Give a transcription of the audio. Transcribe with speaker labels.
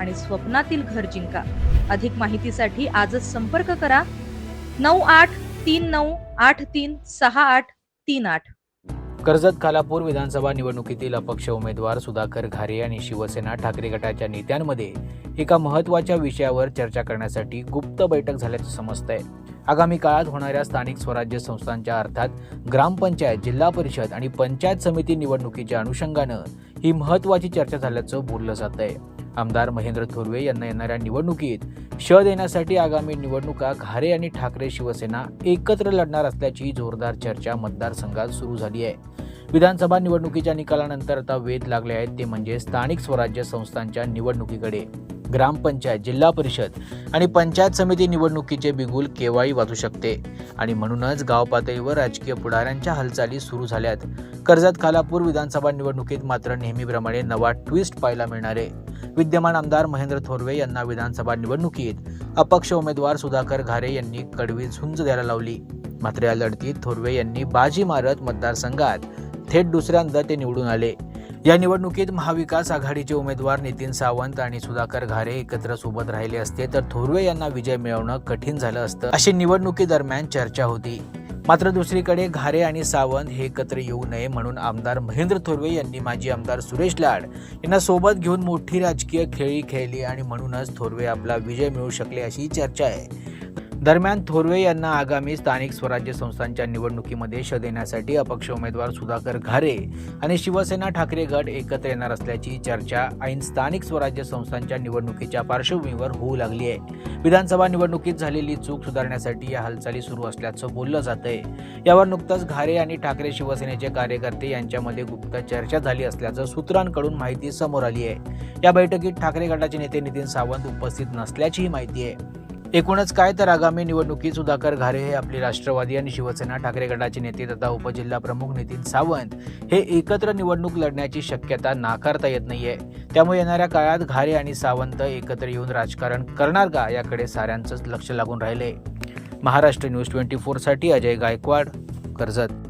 Speaker 1: आणि स्वप्नातील घर जिंका. अधिक माहितीसाठी आजच संपर्क करा. नऊ आठ तीन नऊ आठ तीन सहा आठ तीन आठ.
Speaker 2: कर्जत खालापूर विधानसभा निवडणुकीतील अपक्ष उमेदवार सुधाकर घारे आणि शिवसेना ठाकरे गटाच्या नेत्यांमध्ये एका महत्त्वाच्या विषयावर चर्चा करण्यासाठी गुप्त बैठक झाल्याचं समजतंय आगामी काळात होणाऱ्या स्थानिक स्वराज्य संस्थांच्या अर्थात ग्रामपंचायत जिल्हा परिषद आणि पंचायत समिती निवडणुकीच्या अनुषंगानं ही महत्वाची चर्चा झाल्याचं बोललं जात आहे आमदार महेंद्र थोरवे यांना येणाऱ्या निवडणुकीत श देण्यासाठी आगामी निवडणुका घारे आणि ठाकरे शिवसेना एकत्र लढणार असल्याची जोरदार चर्चा मतदारसंघात सुरू झाली आहे. विधानसभा निवडणुकीच्या निकालानंतर आता वेध लागले आहेत ते म्हणजे स्थानिक स्वराज्य संस्थांच्या निवडणुकीकडे. ग्रामपंचायत जिल्हा परिषद आणि पंचायत समिती निवडणुकीचे बिगुल केव्हाही वाजू शकते. आणि म्हणूनच गाव पातळीवर राजकीय पुढाऱ्यांच्या हालचाली सुरू झाल्यात. कर्जत खालापूर विधानसभा निवडणुकीत मात्र नेहमीप्रमाणे नवा ट्विस्ट पाहायला मिळणार आहे. विद्यमान आमदार महेंद्र थोरवे यांना विधानसभा निवडणुकीत अपक्ष उमेदवार सुधाकर घारे यांनी कडवी झुंज द्यायला लावली. मात्र या लढतीत थोरवे यांनी बाजी मारत मतदारसंघात थेट दुसऱ्यांदा ते निवडून आले. या निवडणुकीत महाविकास आघाडीचे उमेदवार नितीन सावंत आणि सुधाकर घारे एकत्र सोबत राहिले असते तर थोरवे यांना विजय मिळवणं कठीण झालं असतं अशी निवडणुकीदरम्यान चर्चा होती. मात्र दुसरीकडे घारे आणि सावंत हे एकत्र येऊ नये म्हणून आमदार महेंद्र थोरवे यांनी माजी आमदार सुरेश लाड यांना सोबत घेऊन मोठी राजकीय खेळी खेळली आणि म्हणूनच थोरवे आपला विजय मिळू शकले अशी चर्चा आहे. दरम्यान थोरवे यांना आगामी स्थानिक स्वराज्य संस्थांच्या निवडणुकीमध्ये श देण्यासाठी अपक्ष उमेदवार सुधाकर घारे आणि शिवसेना ठाकरे गट एकत्र येणार असल्याची चर्चा ऐन स्थानिक स्वराज्य संस्थांच्या निवडणुकीच्या पार्श्वभूमीवर होऊ लागली आहे. विधानसभा निवडणुकीत झालेली चूक सुधारण्यासाठी या हालचाली सुरू असल्याचं बोललं जात आहे यावर नुकतंच घारे आणि ठाकरे शिवसेनेचे कार्यकर्ते यांच्यामध्ये गुप्त चर्चा झाली असल्याचं सूत्रांकडून माहिती समोर आली आहे. या बैठकीत ठाकरे गटाचे नेते नितीन सावंत उपस्थित नसल्याचीही माहिती आहे. एकूणच काय तर आगामी निवडणुकीत सुधाकर घारे हे आपले राष्ट्रवादी आणि शिवसेना ठाकरे गटाचे नेते तथा उपजिल्हा प्रमुख नितीन सावंत हे एकत्र निवडणूक लढण्याची शक्यता नाकारता येत नाहीये. त्यामुळे येणाऱ्या काळात घारे आणि सावंत एकत्र येऊन राजकारण करणार का याकडे साऱ्यांचंच लक्ष लागून राहिले महाराष्ट्र न्यूज ट्वेंटी फोरसाठी अजय गायकवाड कर्जत.